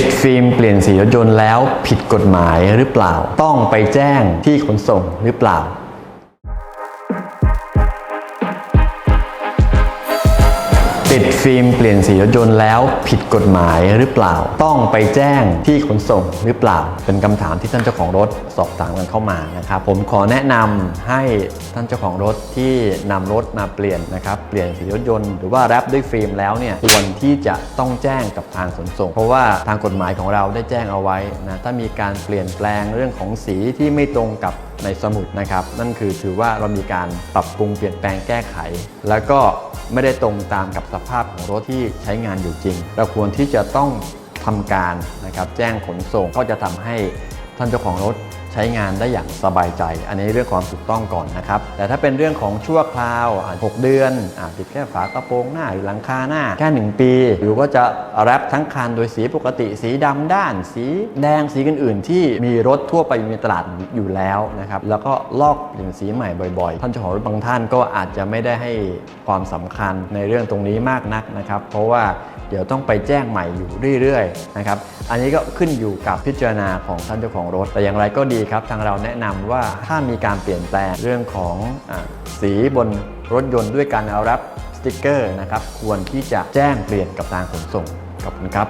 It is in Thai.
ติดฟิล์มเปลี่ยนสีรถยนต์แล้วผิดกฎหมายหรือเปล่า ต้องไปแจ้งที่ขนส่งหรือเปล่า ติดฟิล์มเปลี่ยนสีรถยนต์แล้วผิดกฎหมายหรือเปล่า ต้องไปแจ้งที่ขนส่งหรือเปล่า เป็นคำถามที่ท่านเจ้าของรถสอบถามกันเข้ามานะครับผมขอแนะนำให้ท่านเจ้าของรถที่นำรถมาเปลี่ยนนะครับเปลี่ยนสีรถยนต์หรือว่าแรปด้วยฟิล์มแล้วเนี่ยควรที่จะต้องแจ้งกับทางขนส่ง เพราะว่าทางกฎหมายของเราได้แจ้งเอาไว้นะถ้ามีการเปลี่ยนแปลงเรื่องของสีที่ไม่ตรงกับ ในสมุดนะครับ นั่นคือถือว่าเรามีการปรับปรุงเปลี่ยนแปลงแก้ไข แล้วก็ไม่ได้ตรงตามกับสภาพของรถที่ใช้งานอยู่จริง เราควรที่จะต้องทำการนะครับแจ้งขนส่งก็จะทำให้ท่านเจ้าของรถ ช้งานได้อย่างสบายใจ อันนี้เรื่องความถูกต้องก่อนนะครับ แต่ถ้าเป็นเรื่องของชั่วคราวอะ6เดือนอติดแค่ฝากระโปรงหน้าหรือหลังคาหน้าแค่ 1 ปี หรือว่าจะแรปทั้งคันโดยสีปกติสีดำด้าน สีแดงสีอื่นๆ ที่มีรถทั่วไปมีตลาดอยู่แล้วนะครับแล้วก็ลอกเปลี่ยนสีใหม่บ่อยๆ ท่านเจ้าของรถบางท่านก็อาจจะไม่ได้ให้ความสำคัญในเรื่องตรงนี้มากนักนะครับ เพราะว่า เดี๋ยวต้องไปแจ้งใหม่อยู่เรื่อยๆนะครับอันนี้ก็ขึ้นอยู่กับพิจารณาของท่านเจ้าของรถ แต่อย่างไรก็ดีครับ ทางเราแนะนำว่าถ้ามีการเปลี่ยนแปลงเรื่องของอสีบนรถยนต์ด้วยการเอารับสติกเกอร์นะครับควรที่จะแจ้งเปลี่ยนกับทางขนส่งขอบคุณครับ